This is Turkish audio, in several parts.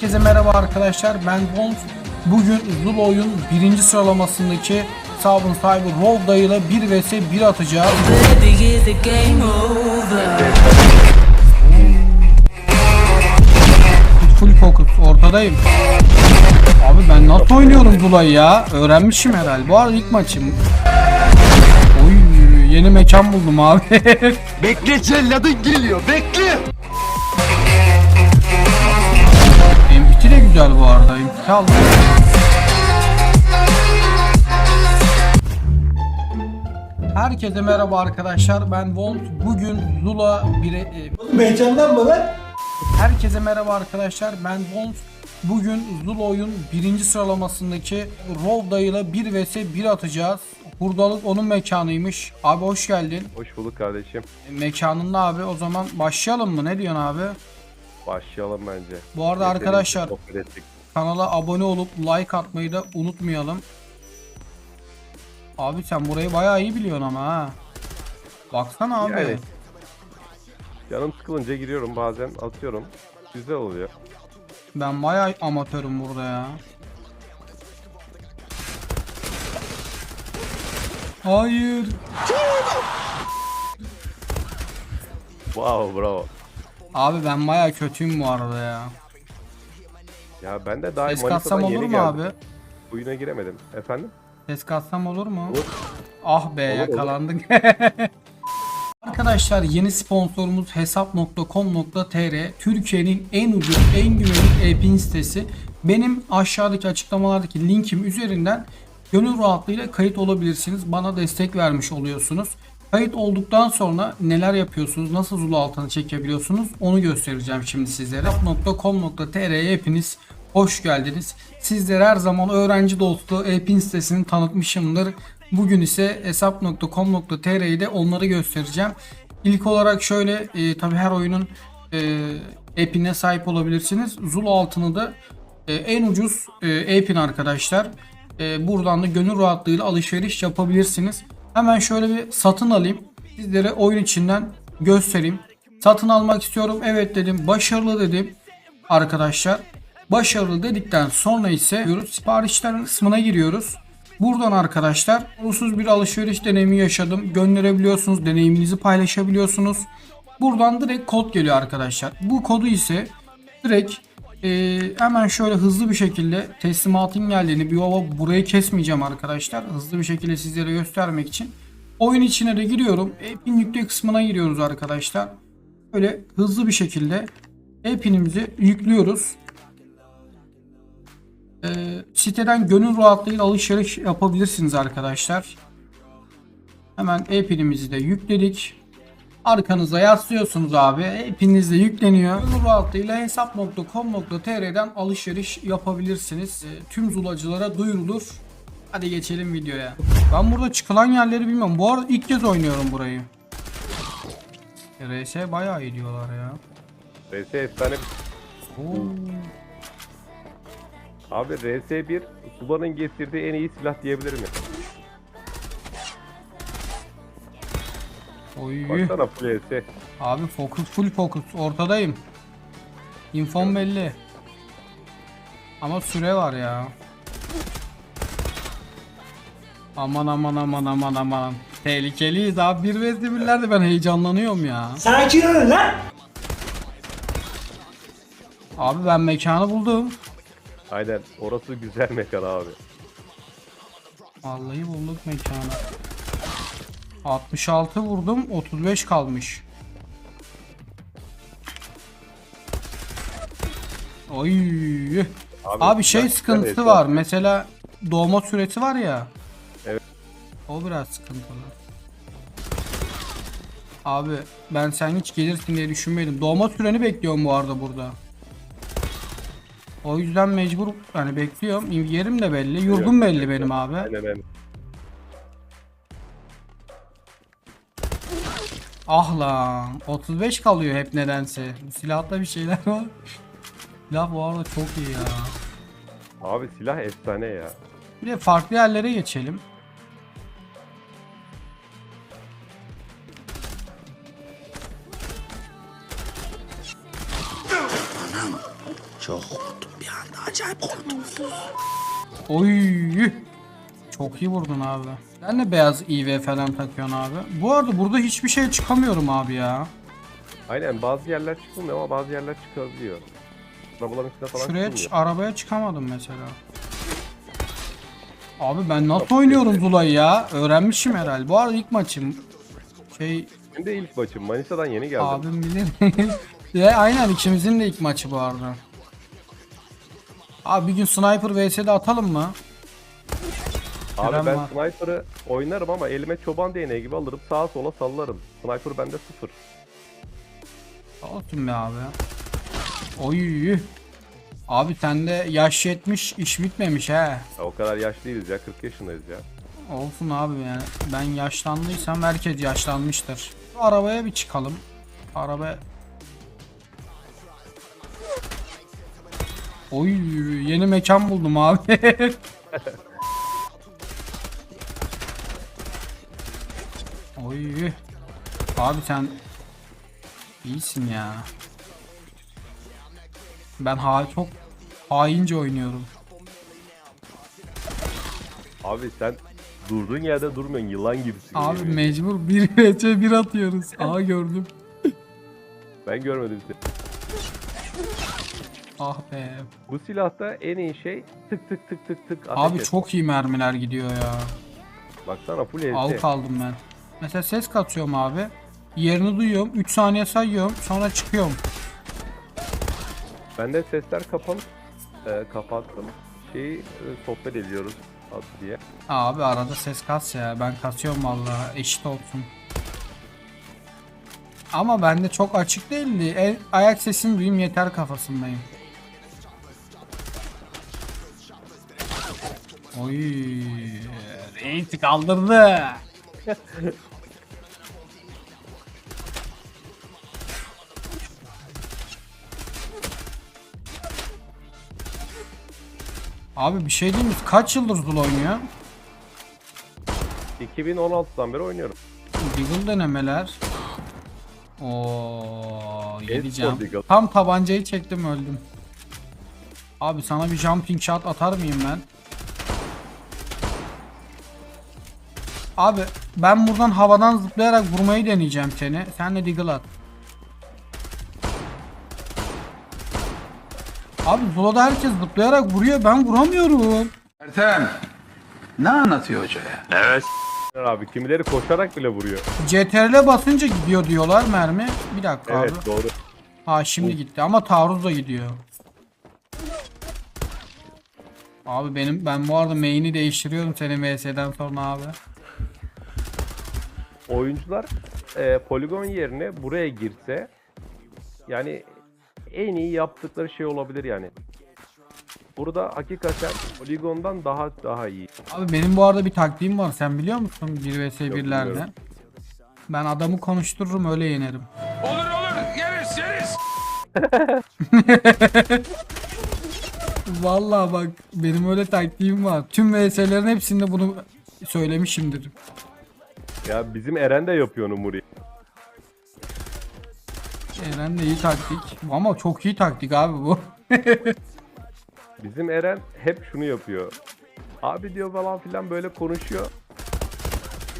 Herkese merhaba arkadaşlar ben Bond. Bugün Zulo'yun birinci sıralamasındaki Sabun sahibi Rovda ile 1 vs 1 atacağız. Full focus ortadayım. Abi ben nasıl oynuyorum Zula'yı ya? Öğrenmişim herhalde. Bu arada ilk maçım. Oy yeni mekan buldum abi. Bekle celladın geliyor bekle. Güzel bu arada. Aldım. Herkese merhaba arkadaşlar. Ben Volt. Bugün Zula 1'e... Heyecandan mı lan? Herkese merhaba arkadaşlar. Ben Volt. Bugün Zulo'yun birinci sıralamasındaki Rovda ile 1 vs 1 atacağız. Hurdalık onun mekanıymış. Abi hoş geldin. Hoş bulduk kardeşim. E, Mekanında abi o zaman başlayalım mı? Ne diyorsun abi? Başlayalım bence. Bu arada Yeterince arkadaşlar sohbet ettik. kanala abone olup like atmayı da unutmayalım. Abi sen burayı bayağı iyi biliyorsun ama ha. Baksana abi. Yani. Canım sıkılınca giriyorum bazen atıyorum. Güzel oluyor. Ben bayağı amatörüm burada ya. Hayır. Wow bravo. Abi ben bayağı kötüyüm bu arada ya. Ya ben de daha Ses katsam olur mu geldim. abi? Oyuna giremedim. Efendim? Ses katsam olur mu? Olur. Ah be olur. yakalandık. Arkadaşlar yeni sponsorumuz hesap.com.tr Türkiye'nin en ucuz, en güvenilir e-pin sitesi. Benim aşağıdaki açıklamalardaki linkim üzerinden gönül rahatlığıyla kayıt olabilirsiniz. Bana destek vermiş oluyorsunuz. Kayıt olduktan sonra neler yapıyorsunuz, nasıl zulu altını çekebiliyorsunuz onu göstereceğim şimdi sizlere. Hesap.com.tr'ye hepiniz hoş geldiniz. Sizlere her zaman öğrenci dostu e-pin sitesini tanıtmışımdır. Bugün ise hesap.com.tr'yi de onları göstereceğim. İlk olarak şöyle e, tabi her oyunun e, app'ine sahip olabilirsiniz. Zulu altını da e, en ucuz e, app'in arkadaşlar. E, buradan da gönül rahatlığıyla alışveriş yapabilirsiniz. Hemen şöyle bir satın alayım. Sizlere oyun içinden göstereyim. Satın almak istiyorum. Evet dedim. Başarılı dedim arkadaşlar. Başarılı dedikten sonra ise diyoruz, siparişler kısmına giriyoruz. Buradan arkadaşlar ulusuz bir alışveriş deneyimi yaşadım. Gönderebiliyorsunuz, deneyiminizi paylaşabiliyorsunuz. Buradan direkt kod geliyor arkadaşlar. Bu kodu ise direkt e, hemen şöyle hızlı bir şekilde teslimatın geldiğini bir ova burayı kesmeyeceğim arkadaşlar. Hızlı bir şekilde sizlere göstermek için. Oyun içine de giriyorum. App'in yükle kısmına giriyoruz arkadaşlar. Böyle hızlı bir şekilde app'inimizi yüklüyoruz. Ee, siteden gönül rahatlığıyla alışveriş yapabilirsiniz arkadaşlar. Hemen app'imizi de yükledik. Arkanıza yaslıyorsunuz abi. App'iniz de yükleniyor. Gönül rahatlığıyla hesap.com.tr'den alışveriş yapabilirsiniz. Ee, tüm zulacılara duyurulur. Hadi geçelim videoya. Ben burada çıkılan yerleri bilmiyorum. Bu arada ilk kez oynuyorum burayı. RS bayağı iyi diyorlar ya. RS efsane. Oo. Abi RS1 Suba'nın getirdiği en iyi silah diyebilir mi? Oy. Baksana full. Abi fokus full fokus ortadayım. Infom belli. Ama süre var ya. Aman aman aman aman aman. Tehlikeliyiz abi. Bir vs birlerde ben heyecanlanıyorum ya. Sakin olun lan. Abi ben mekanı buldum. Aynen orası güzel mekan abi. Vallahi bulduk mekanı. 66 vurdum 35 kalmış. Oy. Abi, şey silah- sıkıntısı silah var. Mesela doğma süresi var ya. Evet. O biraz sıkıntılı. Abi ben sen hiç gelirsin diye düşünmedim. Doğma süreni bekliyorum bu arada burada. O yüzden mecbur yani bekliyorum. Yerim de belli, yurdum belli benim abi. Aynen aynen. Ah lan 35 kalıyor hep nedense. Bu silahta bir şeyler var. Silah bu arada çok iyi ya. Abi silah efsane ya. Bir de farklı yerlere geçelim. Çok korktum. Oy. Çok iyi vurdun abi. Sen de beyaz IV falan takıyorsun abi. Bu arada burada hiçbir şey çıkamıyorum abi ya. Aynen bazı yerler çıkılmıyor ama bazı yerler çıkabiliyor. Arabaların üstüne falan Şuraya çıkılmıyor. arabaya çıkamadım mesela. Abi ben nasıl oynuyorum Zula'yı ya? Öğrenmişim herhalde. Bu arada ilk maçım. Şey Benim de ilk maçım. Manisa'dan yeni geldim. Abi, abim bilir. ya aynen ikimizin de ilk maçı bu arada. Abi bir gün Sniper vs'de atalım mı? Kerem ben var. sniper'ı oynarım ama elime çoban değneği gibi alırım sağa sola sallarım. Sniper bende sıfır. Olsun be abi. Oy. Abi sende yaş yetmiş iş bitmemiş he. Ya o kadar yaş değiliz ya 40 yaşındayız ya. Olsun abi yani ben yaşlandıysam herkes yaşlanmıştır. Şu arabaya bir çıkalım. Araba Oy yeni mekan buldum abi. Oy. Abi sen iyisin ya. Ben ha çok haince oynuyorum. Abi sen durduğun yerde durmuyorsun yılan gibisin. Abi yemin mecbur bir vs bir atıyoruz. Aa gördüm. Ben görmedim seni. Ah be. Bu silahta en iyi şey tık tık tık tık tık ateş Abi et. çok iyi mermiler gidiyor ya. Baksana full. Al kaldım ben. Mesela ses katıyorum abi. Yerini duyuyorum. 3 saniye sayıyorum. Sonra çıkıyorum. Ben de sesler kapalı. E, kapattım. Şeyi e, sohbet ediyoruz az diye. Abi arada ses kas ya. Ben kasıyorum vallahi. Eşit olsun. Ama bende çok açık değildi. El, ayak sesini duyayım yeter kafasındayım. Oy. Reis kaldırdı. Abi bir şey diyeyim mi? Kaç yıldır Zul oynuyor? 2016'dan beri oynuyorum. Deagle denemeler. Oo. Deagle. Tam tabancayı çektim öldüm. Abi sana bir jumping shot atar mıyım ben? Abi ben buradan havadan zıplayarak vurmayı deneyeceğim seni. Sen de Deagle at. Abi Zula'da herkes zıplayarak vuruyor ben vuramıyorum. Ertem, ne anlatıyor hoca ya? Abi kimileri koşarak bile vuruyor. CTRL'e basınca gidiyor diyorlar mermi. Bir dakika Evet abi. doğru. Ha şimdi gitti ama taarruz da gidiyor. Abi benim ben bu arada main'i değiştiriyorum senin VS'den sonra abi. Oyuncular e, poligon yerine buraya girse yani en iyi yaptıkları şey olabilir yani. Burada hakikaten poligondan daha daha iyi. Abi benim bu arada bir taktiğim var sen biliyor musun 1 vs 1'lerde? bilmiyorum. Ben adamı konuştururum öyle yenerim. Olur olur, yeriz yeriz. Vallahi bak benim öyle taktiğim var. Tüm VS'lerin hepsinde bunu söylemişimdir. Ya bizim Eren de yapıyor onu Muri. Eren de iyi taktik. Ama çok iyi taktik abi bu. Bizim Eren hep şunu yapıyor. Abi diyor falan filan böyle konuşuyor.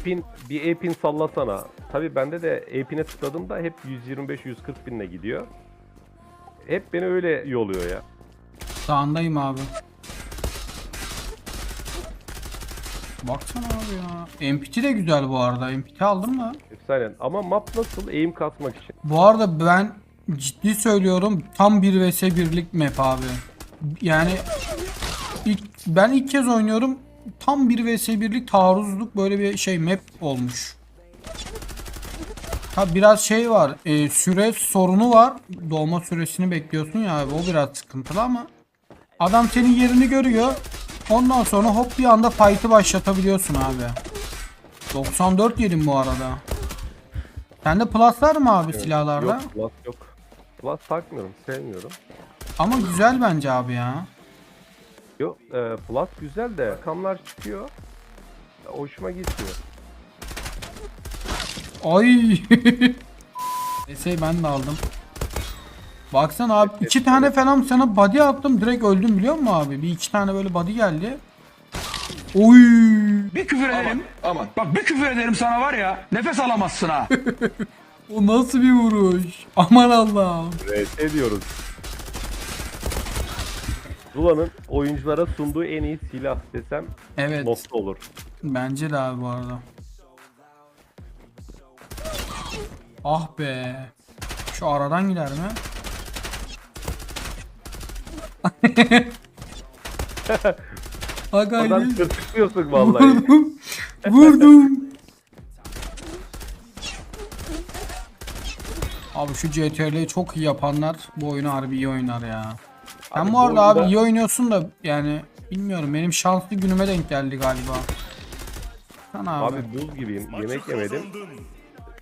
Pin, bir e-pin sallasana. Tabi bende de e-pin'e tıkladığımda hep 125-140 binle gidiyor. Hep beni öyle yoluyor ya. Sağındayım abi. Baksana abi ya. MPT de güzel bu arada. MPT aldın mı? Efsane. Ama map nasıl? Aim kasmak için. Bu arada ben ciddi söylüyorum tam 1 vs 1'lik map abi. Yani ilk, ben ilk kez oynuyorum. Tam 1 vs 1'lik taarruzluk böyle bir şey map olmuş. Ha biraz şey var. e, süre sorunu var. Doğma süresini bekliyorsun ya abi. O biraz sıkıntılı ama adam senin yerini görüyor. Ondan sonra hop bir anda fight'ı başlatabiliyorsun abi. 94 yedim bu arada. Sende plus var mı abi silahlarda? Yok plus yok. Plus takmıyorum. Sevmiyorum. Ama güzel bence abi ya. Yok e, plus güzel de rakamlar çıkıyor. Hoşuma gitmiyor. Ay. Eseyi ben de aldım. Baksana abi iki tane falan sana body attım direkt öldüm biliyor musun abi? Bir iki tane böyle body geldi. Oy. Bir küfür ederim. Aman. Bak bir küfür ederim sana var ya. Nefes alamazsın ha. O nasıl bir vuruş? Aman Allah'ım. RT diyoruz. Zula'nın oyunculara sunduğu en iyi silah desem Evet. nokta olur. Bence de abi bu arada. Ah be. Şu aradan gider mi? Bak Adam tırtıklıyorsun vallahi. Vurdum. Vurdum. Abi şu CTRL'yi çok iyi yapanlar bu oyunu harbi iyi oynar ya. Sen Abi bu bu arada abi oyunda- iyi oynuyorsun da yani bilmiyorum benim şanslı günüme denk geldi galiba. Sen abi. Abi buz gibiyim. Yemek yemedim.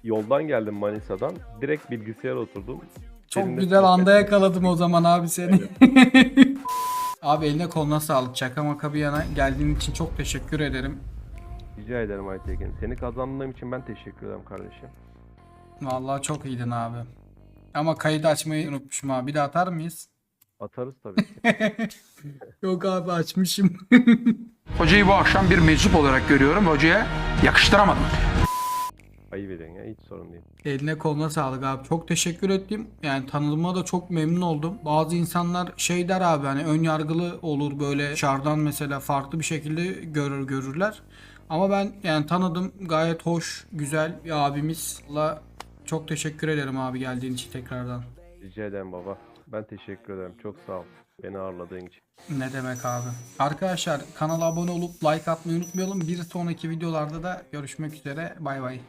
Yoldan geldim Manisa'dan. Direkt bilgisayara oturdum. Çok güzel anda yakaladım o zaman abi seni. abi eline koluna sağlık. Şaka maka bir yana geldiğin için çok teşekkür ederim. Rica ederim Aytekin. Seni kazandığım için ben teşekkür ederim kardeşim. Vallahi çok iyiydin abi. Ama kayıt açmayı unutmuşum abi. Bir daha atar mıyız? Atarız tabii ki. Yok abi açmışım. Hocayı bu akşam bir meczup olarak görüyorum. Hocaya yakıştıramadım. Ayıp edin ya hiç sorun değil. Eline koluna sağlık abi. Çok teşekkür ettim. Yani tanıdığıma da çok memnun oldum. Bazı insanlar şey der abi hani ön yargılı olur böyle dışarıdan mesela farklı bir şekilde görür görürler. Ama ben yani tanıdım gayet hoş, güzel bir abimiz. Allah çok teşekkür ederim abi geldiğin için tekrardan. Rica ederim baba. Ben teşekkür ederim. Çok sağ ol. Beni ağırladığın için. Ne demek abi. Arkadaşlar kanala abone olup like atmayı unutmayalım. Bir sonraki videolarda da görüşmek üzere. Bay bay.